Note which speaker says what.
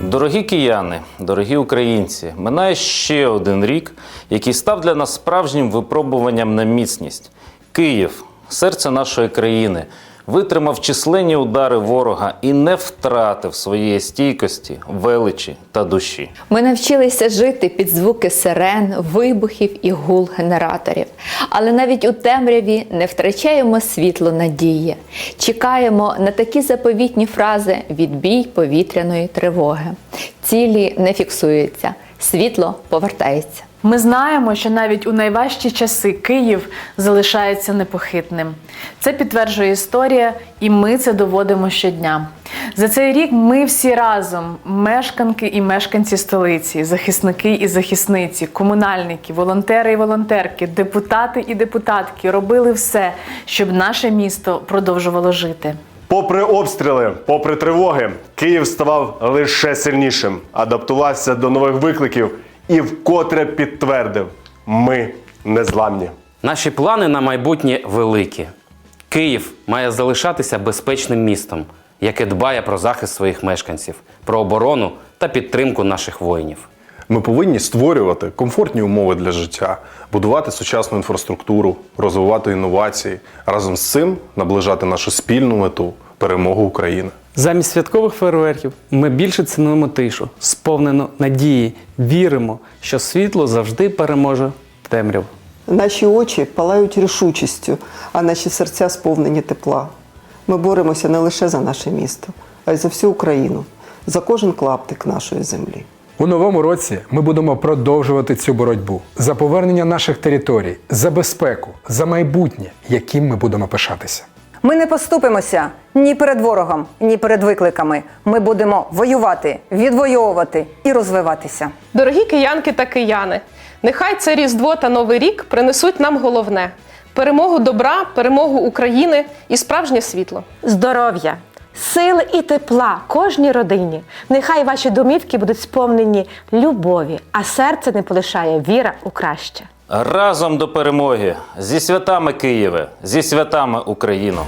Speaker 1: Дорогі кияни, дорогі українці, минає ще один рік, який став для нас справжнім випробуванням на міцність. Київ, серце нашої країни, витримав численні удари ворога і не втратив своєї стійкості, величі та душі.
Speaker 2: Ми навчилися жити під звуки сирен, вибухів і гул генераторів. Але навіть у темряві не втрачаємо світло надії. Чекаємо на такі заповітні фрази відбій повітряної тривоги. Цілі не фіксуються, світло повертається.
Speaker 3: Ми знаємо, що навіть у найважчі часи Київ залишається непохитним. Це підтверджує історія, і ми це доводимо щодня. За цей рік ми всі разом, мешканки і мешканці столиці, захисники і захисниці, комунальники, волонтери і волонтерки, депутати і депутатки робили все, щоб наше місто продовжувало жити.
Speaker 4: Попри обстріли, попри тривоги, Київ ставав лише сильнішим, адаптувався до нових викликів і вкотре підтвердив: ми незламні.
Speaker 5: Наші плани на майбутнє великі. Київ має залишатися безпечним містом, яке дбає про захист своїх мешканців, про оборону та підтримку наших воїнів.
Speaker 6: Ми повинні створювати комфортні умови для життя, будувати сучасну інфраструктуру, розвивати інновації, разом з цим наближати нашу спільну мету перемогу України.
Speaker 7: Замість святкових фейерверків ми більше цінуємо тишу, сповнену надії, віримо, що світло завжди переможе темряву.
Speaker 8: Наші очі палають рішучістю, а наші серця сповнені тепла. Ми боремося не лише за наше місто, а й за всю Україну, за кожен клаптик нашої землі.
Speaker 9: У новому році ми будемо продовжувати цю боротьбу за повернення наших територій, за безпеку, за майбутнє, яким ми будемо пишатися.
Speaker 10: Ми не поступимося ні перед ворогом, ні перед викликами. Ми будемо воювати, відвоювати і розвиватися.
Speaker 11: Дорогі киянки та кияни, нехай це Різдво та Новий рік принесуть нам головне перемогу добра, перемогу України і справжнє світло.
Speaker 12: здоров'я, сили і тепла кожній родині. Нехай ваші домівки будуть сповнені любові, а серце не полишає віра у краще.
Speaker 1: Разом до перемоги! Зі святами Києве, зі святами Україно!